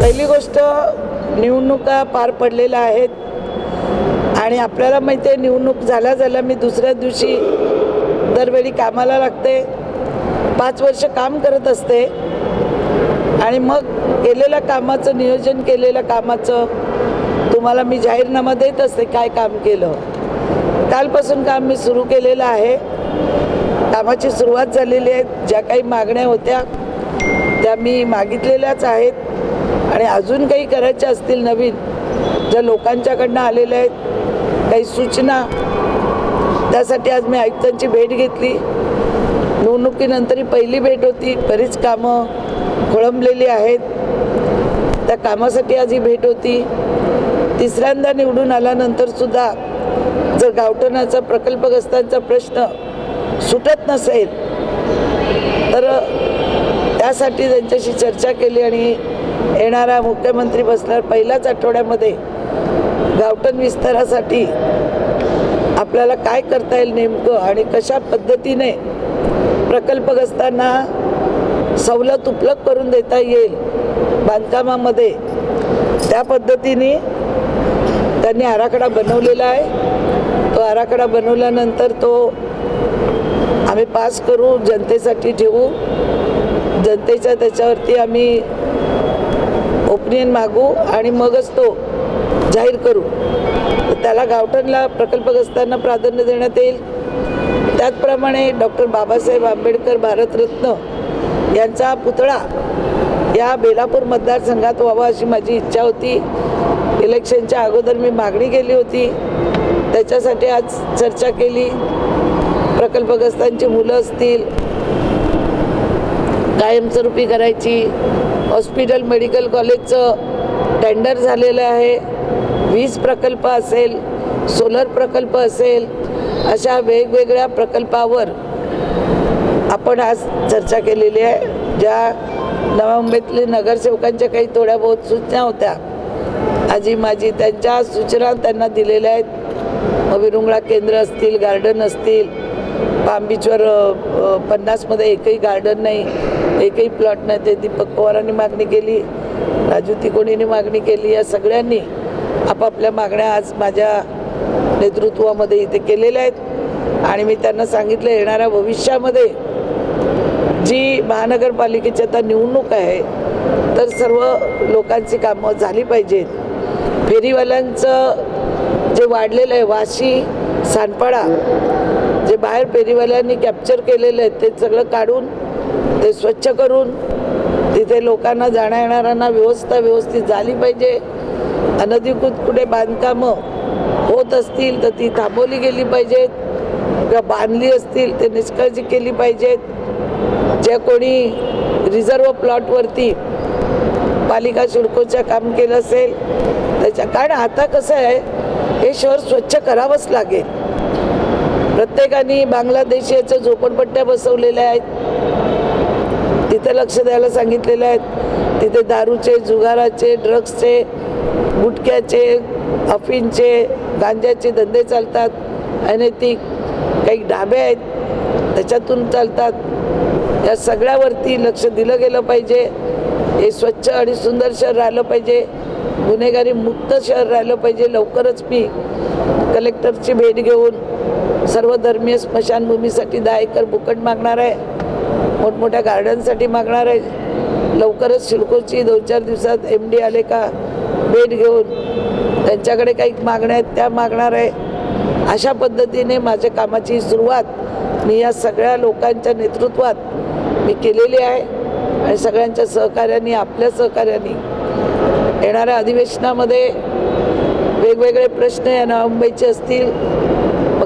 पहिली गोष्ट निवडणुका पार पडलेल्या आहेत. आणि आपल्याला माहिती आहे निवडणूक झाल्या झाल्या मी दुसऱ्या दिवशी दरवेळी कामाला लागते. पाच वर्ष काम करत असते. आणि मग केलेल्या कामाचं नियोजन केलेल्या कामाचं तुम्हाला मी जाहीरनामा देत असते काय काम केलं. कालपासून काम मी सुरू केलेलं आहे. कामाची सुरुवात झालेली आहे. ज्या काही मागण्या होत्या त्या मी मागितलेल्याच आहेत. आणि अजून काही करायच्या असतील नवीन ज्या लोकांच्याकडनं आलेल्या आहेत काही सूचना. त्यासाठी आज मी आयुक्तांची भेट घेतली. निवडणुकीनंतर ही पहिली भेट होती बरीच कामं खोळंबलेली आहेत. त्या कामासाठी आज ही भेट होती. तिसऱ्यांदा निवडून आल्यानंतरसुद्धा जर गावठणाचा प्रकल्पग्रस्तांचा प्रश्न सुटत नसेल तर त्यासाठी त्यांच्याशी चर्चा केली आणि येणारा मुख्यमंत्री बसल्यावर पहिल्याच आठवड्यामध्ये गावठण विस्तारासाठी आपल्याला काय करता येईल नेमकं आणि कशा पद्धतीने प्रकल्पग्रस्तांना सवलत उपलब्ध करून देता येईल बांधकामामध्ये त्या पद्धतीने त्यांनी आराखडा बनवलेला आहे. तो आराखडा बनवल्यानंतर तो आम्ही पास करू जनतेसाठी ठेवू. जनतेच्या त्याच्यावरती आम्ही ओपिनियन मागू आणि मगच तो जाहीर करू. त्याला गावठणला प्रकल्पग्रस्तांना प्राधान्य देण्यात येईल. त्याचप्रमाणे डॉक्टर बाबासाहेब आंबेडकर भारतरत्न यांचा पुतळा या बेलापूर मतदारसंघात व्हावा अशी माझी इच्छा होती. इलेक्शनच्या अगोदर मी मागणी केली होती. त्याच्यासाठी आज चर्चा केली. प्रकल्पग्रस्तांची मुलं असतील कायमस्वरूपी करायची. हॉस्पिटल मेडिकल कॉलेजचं टेंडर झालेलं आहे. वीज प्रकल्प असेल सोलर प्रकल्प असेल अशा वेगवेगळ्या प्रकल्पावर आपण आज चर्चा केलेली आहे. ज्या नव्या मुंबईतले नगरसेवकांच्या काही थोड्या बहुत सूचना होत्या. आजी माझी त्यांच्या सूचना त्यांना दिलेल्या आहेत. मग विरुंगळा केंद्र असतील गार्डन असतील पाम बीचवर पन्नासमध्ये एकही गार्डन नाही एकही प्लॉट नाही. ते दीपक पवारांनी मागणी केली राजू तिकोणीने मागणी केली या सगळ्यांनी आपापल्या मागण्या आज माझ्या नेतृत्वामध्ये इथे केलेल्या आहेत. आणि मी त्यांना सांगितलं येणाऱ्या भविष्यामध्ये जी महानगरपालिकेची आता निवडणूक आहे तर सर्व लोकांची कामं झाली पाहिजेत. फेरीवाल्यांचं जे वाढलेलं आहे वाशी सांडपाडा जे बाहेर फेरीवाल्यांनी कॅप्चर केलेलं आहेत ते सगळं काढून ते स्वच्छ करून तिथे लोकांना जाण्या येणाऱ्यांना व्यवस्था व्यवस्थित झाली पाहिजे. अनधिकृत कुठे बांधकामं होत असतील तर ती थांबवली गेली पाहिजेत. किंवा बांधली असतील ते निष्काळजी केली पाहिजेत. जे कोणी रिझर्व प्लॉटवरती पालिका शिडकोचं काम केलं असेल त्याच्या कारण आता कसं आहे हे शहर स्वच्छ करावंच लागेल. प्रत्येकाने बांगलादेशीच्या झोपडपट्ट्या बसवलेल्या आहेत. तिथे लक्ष द्यायला सांगितलेले आहेत. तिथे दारूचे जुगाराचे ड्रग्सचे गुटख्याचे अफीनचे गांजाचे धंदे चालतात. अनैतिक काही ढाबे आहेत. त्याच्यातून चालतात. या सगळ्यावरती लक्ष दिलं गेलं पाहिजे. हे स्वच्छ आणि सुंदर शहर राहिलं पाहिजे. गुन्हेगारी मुक्त शहर राहिलं पाहिजे. लवकरच मी कलेक्टरची भेट घेऊन सर्व धर्मीय स्मशानभूमीसाठी दहा एकर बुकट मागणार आहे. मोठमोठ्या गार्डनसाठी मागणार आहे. लवकरच शिडकोची दोन चार दिवसात एम डी आले का भेट घेऊन त्यांच्याकडे काही मागण्या आहेत त्या मागणार आहे. अशा पद्धतीने माझ्या कामाची सुरुवात मी या सगळ्या लोकांच्या नेतृत्वात मी केलेली आहे आणि सगळ्यांच्या सहकार्याने आपल्या सहकार्याने येणाऱ्या अधिवेशनामध्ये वेगवेगळे प्रश्न या नवा मुंबईचे असतील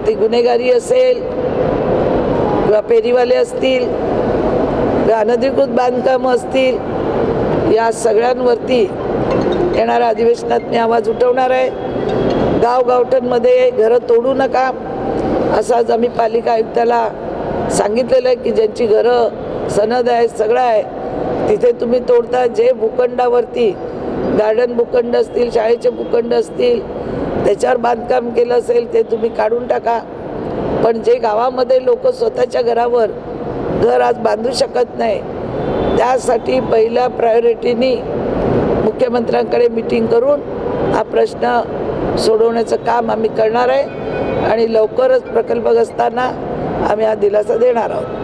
मग ती गुन्हेगारी असेल किंवा पेरीवाले असतील किंवा अनधिकृत बांधकामं असतील या सगळ्यांवरती येणाऱ्या अधिवेशनात मी आवाज उठवणार आहे. गावगावठांमध्ये घरं तोडू नका असं आज आम्ही पालिका आयुक्ताला सांगितलेलं आहे की ज्यांची घरं सनद आहे सगळं आहे तिथे तुम्ही तोडता. जे भूखंडावरती गार्डन भूखंड असतील शाळेचे भूखंड असतील त्याच्यावर बांधकाम केलं असेल ते तुम्ही काढून टाका. पण जे गावामध्ये लोक स्वतःच्या घरावर घर आज बांधू शकत नाही त्यासाठी पहिल्या प्रायोरिटीनी मुख्यमंत्र्यांकडे मिटिंग करून हा प्रश्न सोडवण्याचं काम आम्ही करणार आहे आणि लवकरच प्रकल्पग्रस्तांना आम्ही हा दिलासा देणार आहोत.